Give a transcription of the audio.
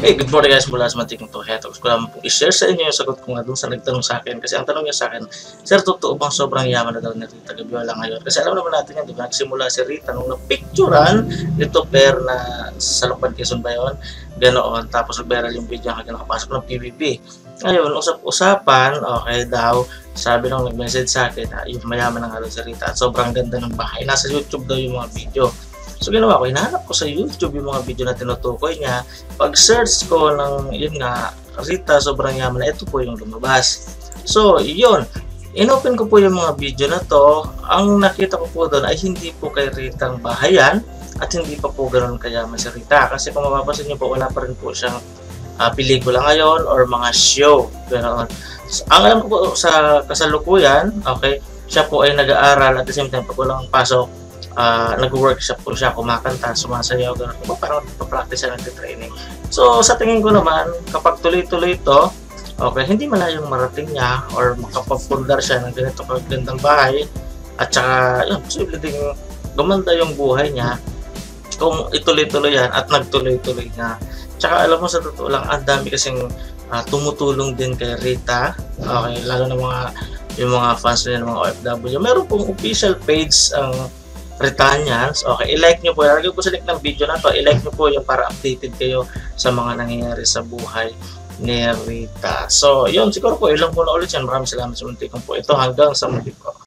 Hey, good morning guys mula sa Mantikong to. Heto, gusto ko lang po i-share sa inyo yung sagot ko nga dun sa nagtanong sa akin. Kasi ang tanong niya sa akin, Sir, totoo bang sobrang yaman na daw ni Rita Gabiola ngayon? Kasi alam naman natin yan, di ba? Nagsimula si Rita nung napicturan ito per na sa Lokban Quezon ba yun? Ganoon. Tapos nag-viral yung video hanggang nakapasok ng PBB. Ngayon, usap-usapan, okay daw, sabi nung nag-message sa akin, ah, yung mayaman na nga daw si Rita at sobrang ganda ng bahay. Nasa YouTube daw yung mga video. So ginawa ko, hinahanap ko sa YouTube yung mga video na tinutukoy niya. Pag search ko ng, yun nga, Rita, sobrang yaman ito po yung lumabas. So, yun. Inopen ko po yung mga video na to. Ang nakita ko po doon ay hindi po kay Rita ang bahayan at hindi pa po ganoon kayaman si Rita. Kasi kung mapapansin niyo po, wala pa rin po siyang uh, pelikula ngayon or mga show. Ganoon. So, ang alam ko po sa kasalukuyan, okay, siya po ay nag-aaral at the same time pag walang pasok, uh, nag-workshop po siya, kumakanta, sumasayaw, gano'n po, parang pa-practice siya nag-training. So, sa tingin ko naman, kapag tuloy-tuloy ito, okay, hindi malayong marating niya or makapagpundar siya ng ganito kagandang bahay at saka, yun, posible ding gumanda yung buhay niya kung ituloy-tuloy yan at nagtuloy-tuloy na. Tsaka alam mo sa totoo lang, ang dami kasing uh, tumutulong din kay Rita. Okay, lalo na mga yung mga fans nila ng mga OFW. Meron pong official page ang uh, Britanians. Okay, i-like nyo po. Lagay ko sa link ng video na to. I-like nyo po yung para updated kayo sa mga nangyayari sa buhay ni Rita. So, yun, siguro po, ilang po na ulit yan. Maraming salamat sa muntikong po ito hanggang sa muli po.